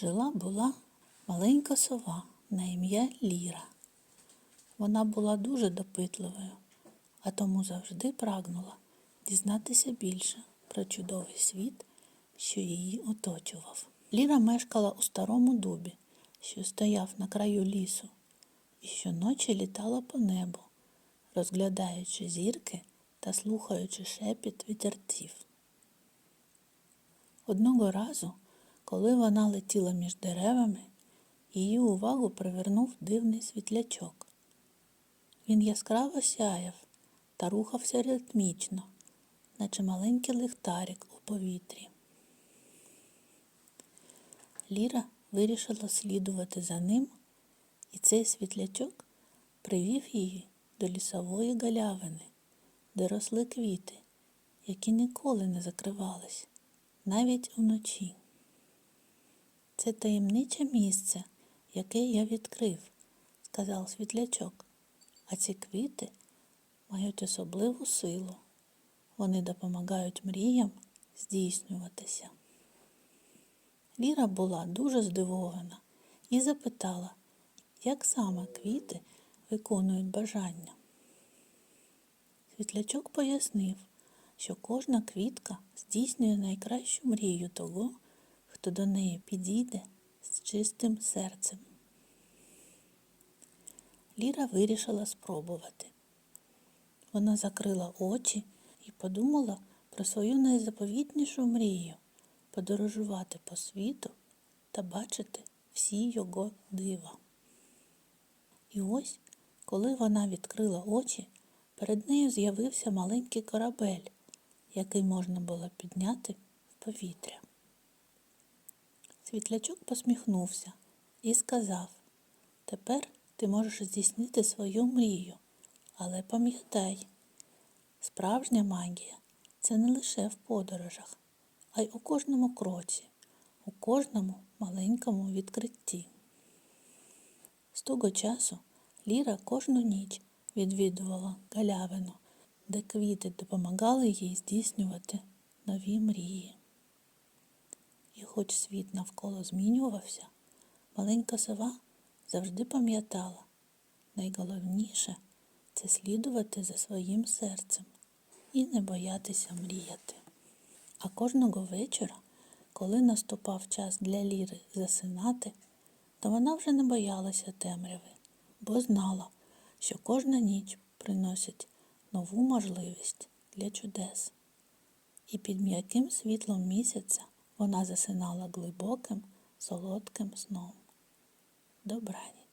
Жила була маленька сова на ім'я Ліра. Вона була дуже допитливою, а тому завжди прагнула дізнатися більше про чудовий світ, що її оточував. Ліра мешкала у старому дубі, що стояв на краю лісу, і щоночі літала по небу, розглядаючи зірки та слухаючи шепіт вітерців. Одного разу, коли вона летіла між деревами, її увагу привернув дивний світлячок. Він яскраво сяяв та рухався ритмічно, наче маленький лихтарик у повітрі. Ліра вирішила слідувати за ним, і цей світлячок привів її до лісової галявини, де росли квіти, які ніколи не закривались, навіть уночі. Це таємниче місце, яке я відкрив, сказав світлячок. А ці квіти мають особливу силу. Вони допомагають мріям здійснюватися. Ліра була дуже здивована і запитала, як саме квіти виконують бажання. Світлячок пояснив, що кожна квітка здійснює найкращу мрію того, хто до неї підійде з чистим серцем. Ліра вирішила спробувати. Вона закрила очі і подумала про свою найзаповітнішу мрію подорожувати по світу та бачити всі його дива. І ось, коли вона відкрила очі, перед нею з'явився маленький корабель, який можна було підняти в повітря. Світлячок посміхнувся і сказав Тепер ти можеш здійснити свою мрію, але пам'ятай, справжня магія це не лише в подорожах, а й у кожному кроці, у кожному маленькому відкритті. З того часу Ліра кожну ніч відвідувала галявину, де квіти допомагали їй здійснювати нові мрії. Хоч світ навколо змінювався, маленька сова завжди пам'ятала найголовніше це слідувати за своїм серцем і не боятися мріяти. А кожного вечора, коли наступав час для Ліри засинати, то вона вже не боялася темряви, бо знала, що кожна ніч приносить нову можливість для чудес. І під м'яким світлом місяця вона засинала глибоким, солодким сном. Добраніч.